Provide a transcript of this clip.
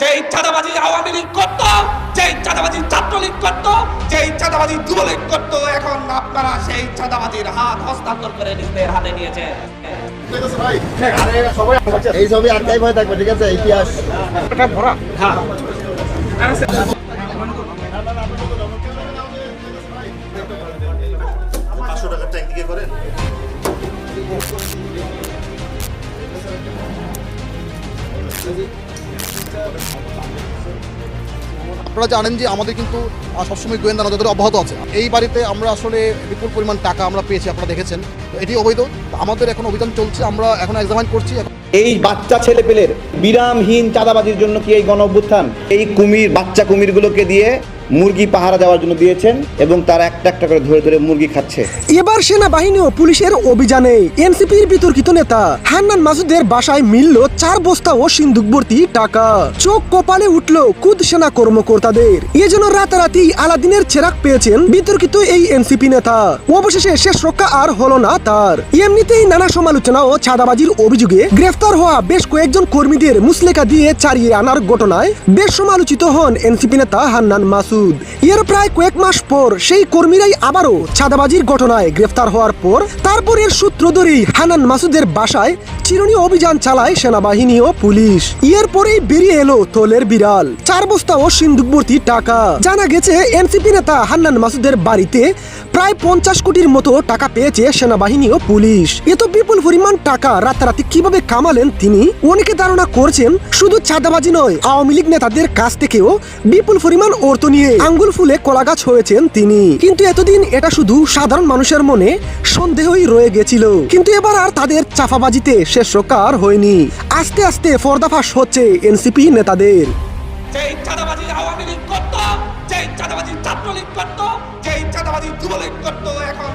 যে চাঁদাবাজি আওয়ামী লীগ করত যে চাঁদাবাজি ছাত্রলীগ করত যে চাঁদাবাজি যুবলীগ করত এখন আপনারা সেই চাঁদাবাজির হাত হস্তান্তর করে নিজেদের হাতে নিয়েছেন এই ছবি আটকাই ভয় থাকবে ঠিক আছে? ইতিহাস। পাঁচশো টাকার ট্যাঙ্ক দিকে করেন? আপনারা জানেন যে আমাদের কিন্তু সবসময় গোয়েন্দা নজরদারি অব্যাহত আছে। এই বাড়িতে আমরা আসলে বিপুল পরিমাণ টাকা আমরা পেয়েছি, আপনারা দেখেছেন। এটি অবৈধ। আমাদের এখন অভিযান চলছে, আমরা এখন এক্সামাইন করছি। এই বাচ্চা ছেলেপেলের বিরামহীন চাঁদাবাজির জন্য কি এই গণ অভ্যুত্থান এই কুমির, বাচ্চা কুমিরগুলোকে দিয়ে মুরগি পাহারা দেওয়ার জন্য দিয়েছেন এবং তারা একটা একটা করে ধরে ধরে মুরগি খাচ্ছে। এবার সেনাবাহিনী ও পুলিশের অভিযানে। এনসিপির বিতর্কিত নেতা হান্নান মাসুদের বাসায় মিলল চার বস্তা ও সিন্দুক ভর্তি টাকা। চোখ কপালে উঠল কুদ সেনা কর্মকর্তাদের। এ যেন রাতারাতি আলাদিনের চেরাক পেয়েছেন বিতর্কিত এই এনসিপি নেতা। অবশেষে শেষ রক্ষা আর হলো না তার। এমনিতেই নানা সমালোচনা ও ছাদাবাজির অভিযোগে গ্রেফতার হওয়া বেশ কয়েকজন কর্মীদের মুসলেকা দিয়ে চারিয়ে আনার ঘটনায় বেশ সমালোচিত হন এনসিপি নেতা হান্নান মাসুদ। এর প্রায় কয়েক মাস পর সেই কর্মীরাই আবারও চাঁদাবাজির ঘটনায় গ্রেফতার হওয়ার পর তারপরের সূত্র ধরেই হানান মাসুদের বাসায় চিরুনি অভিযান চালায় সেনাবাহিনী ও পুলিশ। এর পরেই বেরিয়ে এলো তোলের বিড়াল। চার বস্তা ও সিন্দুকবর্তী টাকা। জানা গেছে, এনসিপি নেতা হান্নান মাসুদের বাড়িতে প্রায় পঞ্চাশ কোটির মতো টাকা পেয়েছে সেনাবাহিনী ও পুলিশ। এত বিপুল পরিমাণ টাকা। রাতারাতি কীভাবে কামালেন তিনি? অনেকে ধারণা করছেন, শুধু চাঁদাবাজি নয়, আওয়ামী লীগ নেতাদের কাছ থেকেও বিপুল পরিমাণ অর্থ নিয়ে আঙ্গুল ফুলে কলাগাছ হয়েছেন তিনি। কিন্তু এতদিন এটা শুধু সাধারণ মানুষের মনে সন্দেহই রয়ে গেছিল। কিন্তু এবার আর তাদের চাফাবাজিতে শেষ রক্ষা হয়নি। আস্তে আস্তে ফরদাফাস হচ্ছে এনসিপি নেতাদের। এখন